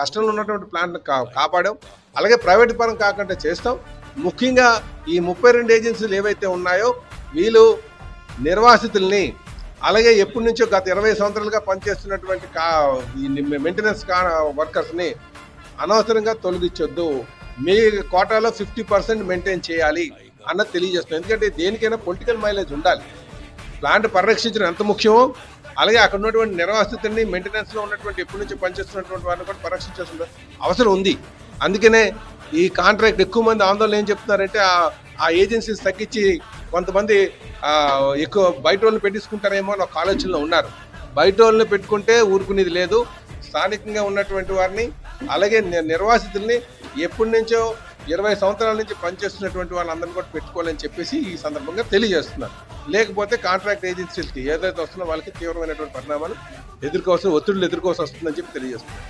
కష్టంలో ఉన్నటువంటి ప్లాంట్ కాపాడాం. అలాగే ప్రైవేట్ పరం కాకుండా చేస్తాం. ముఖ్యంగా ఈ ముప్పై రెండు ఏజెన్సీలు ఏవైతే ఉన్నాయో వీళ్ళు నిర్వాసితుల్ని అలాగే ఎప్పటి నుంచో గత ఇరవై సంవత్సరాలుగా పనిచేస్తున్నటువంటి కా ఈ మెయింటెనెన్స్ కా వర్కర్స్ని అనవసరంగా తొలగించొద్దు. మీ కోటాలో ఫిఫ్టీ పర్సెంట్ మెయింటైన్ చేయాలి అన్నది తెలియజేస్తున్నాం. ఎందుకంటే దేనికైనా పొలిటికల్ మైలేజ్ ఉండాలి. ప్లాంట్ పరిరక్షించడం ఎంత ముఖ్యమో అలాగే అక్కడ ఉన్నటువంటి నిర్వాసితుల్ని మెయింటెనెన్స్లో ఉన్నటువంటి ఎప్పటి నుంచి పనిచేస్తున్నటువంటి వారిని కూడా పరీక్షించాల్సిన అవసరం ఉంది. అందుకనే ఈ కాంట్రాక్ట్ ఎక్కువ మంది ఆందోళన ఏం చెప్తున్నారంటే ఆ- ఏజెన్సీస్ తగ్గించి కొంతమంది ఎక్కువ బయట వాళ్ళని పెట్టించుకుంటారేమో అని ఒక ఆలోచనలో ఉన్నారు. బయట వాళ్ళని పెట్టుకుంటే ఊరుకునేది లేదు. స్థానికంగా ఉన్నటువంటి వారిని అలాగే ని- నిర్వాసితుల్ని ఎప్పటి నుంచో ఇరవై సంవత్సరాల నుంచి పనిచేస్తున్నటువంటి వాళ్ళందరినీ కూడా పెట్టుకోవాలని చెప్పేసి ఈ సందర్భంగా తెలియజేస్తున్నారు. లేకపోతే కాంట్రాక్ట్ ఏజెన్సీలకి ఏదైతే వస్తుందో వాళ్ళకి తీవ్రమైనటువంటి పరిణామాలు ఎదుర్కోవాల్సిన ఒత్తిడులు ఎదుర్కోవాల్సి వస్తుందని చెప్పి తెలియజేస్తున్నారు.